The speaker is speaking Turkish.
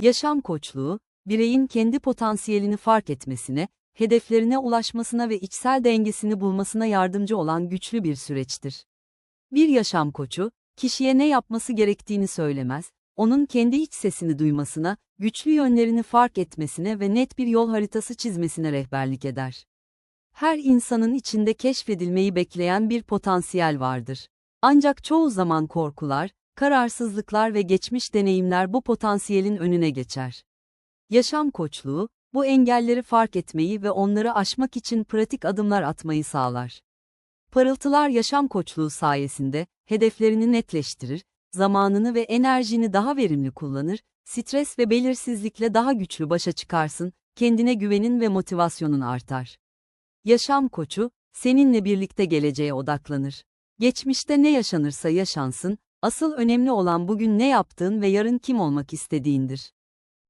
Yaşam koçluğu, bireyin kendi potansiyelini fark etmesine, hedeflerine ulaşmasına ve içsel dengesini bulmasına yardımcı olan güçlü bir süreçtir. Bir yaşam koçu, kişiye ne yapması gerektiğini söylemez, onun kendi iç sesini duymasına, güçlü yönlerini fark etmesine ve net bir yol haritası çizmesine rehberlik eder. Her insanın içinde keşfedilmeyi bekleyen bir potansiyel vardır. Ancak çoğu zaman korkular, kararsızlıklar ve geçmiş deneyimler bu potansiyelin önüne geçer. Yaşam koçluğu, bu engelleri fark etmeyi ve onları aşmak için pratik adımlar atmayı sağlar. Parıltılar yaşam koçluğu sayesinde hedeflerini netleştirir, zamanını ve enerjini daha verimli kullanır, stres ve belirsizlikle daha güçlü başa çıkarsın, kendine güvenin ve motivasyonun artar. Yaşam koçu, seninle birlikte geleceğe odaklanır. Geçmişte ne yaşanırsa yaşansın, asıl önemli olan bugün ne yaptığın ve yarın kim olmak istediğindir.